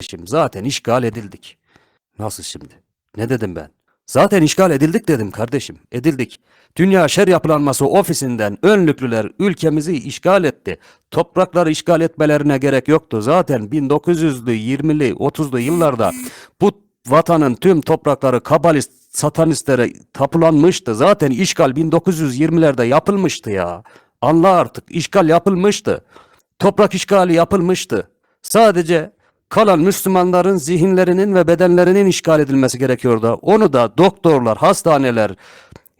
kardeşim zaten işgal edildik. Nasıl şimdi? Ne dedim ben? Zaten işgal edildik dedim kardeşim. Edildik. Dünya Şer Yapılanması ofisinden önlüklüler ülkemizi işgal etti. Toprakları işgal etmelerine gerek yoktu. Zaten 1900'lü, 20'li, 30'lu yıllarda bu vatanın tüm toprakları kabalist, satanistlere tapulanmıştı. Zaten işgal 1920'lerde yapılmıştı ya. Anla artık işgal yapılmıştı. Toprak işgali yapılmıştı. Sadece kalan Müslümanların zihinlerinin ve bedenlerinin işgal edilmesi gerekiyordu. Onu da doktorlar, hastaneler,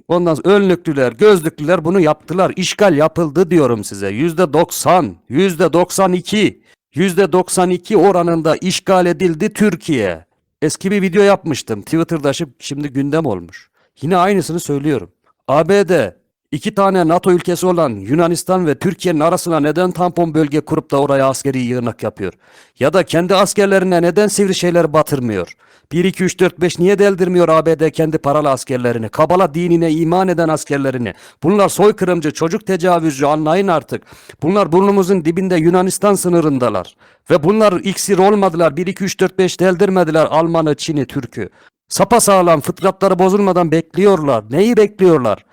ondan sonra önlüklüler, gözlüklüler bunu yaptılar. İşgal yapıldı diyorum size. Yüzde 90, yüzde 92, yüzde 92 oranında işgal edildi Türkiye. Eski bir video yapmıştım. Twitter'da şi- şimdi gündem olmuş. Yine aynısını söylüyorum. ABD iki tane NATO ülkesi olan Yunanistan ve Türkiye'nin arasına neden tampon bölge kurup da oraya askeri yığınak yapıyor? Ya da kendi askerlerine neden sivri şeyler batırmıyor? 1, 2, 3, 4, 5 niye deldirmiyor ABD kendi paralı askerlerini? Kabala dinine iman eden askerlerini. Bunlar soykırımcı, çocuk tecavüzcü anlayın artık. Bunlar burnumuzun dibinde Yunanistan sınırındalar. Ve bunlar iksir olmadılar. 1, 2, 3, 4, 5 deldirmediler Almanı, Çin'i, Türk'ü. Sapasağlam fıtratları bozulmadan bekliyorlar. Neyi bekliyorlar?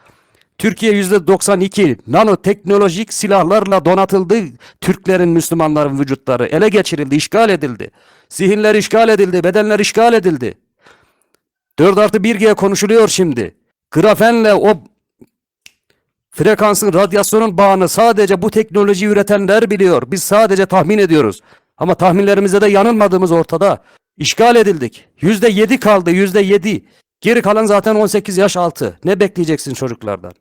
Türkiye %92 nanoteknolojik silahlarla donatıldı. Türklerin, Müslümanların vücutları ele geçirildi, işgal edildi. Zihinler işgal edildi, bedenler işgal edildi. 4 artı 1G konuşuluyor şimdi. Grafenle o frekansın, radyasyonun bağını sadece bu teknoloji üretenler biliyor. Biz sadece tahmin ediyoruz. Ama tahminlerimize de yanılmadığımız ortada. İşgal edildik. %7 kaldı, %7. Geri kalan zaten 18 yaş altı. Ne bekleyeceksin çocuklardan?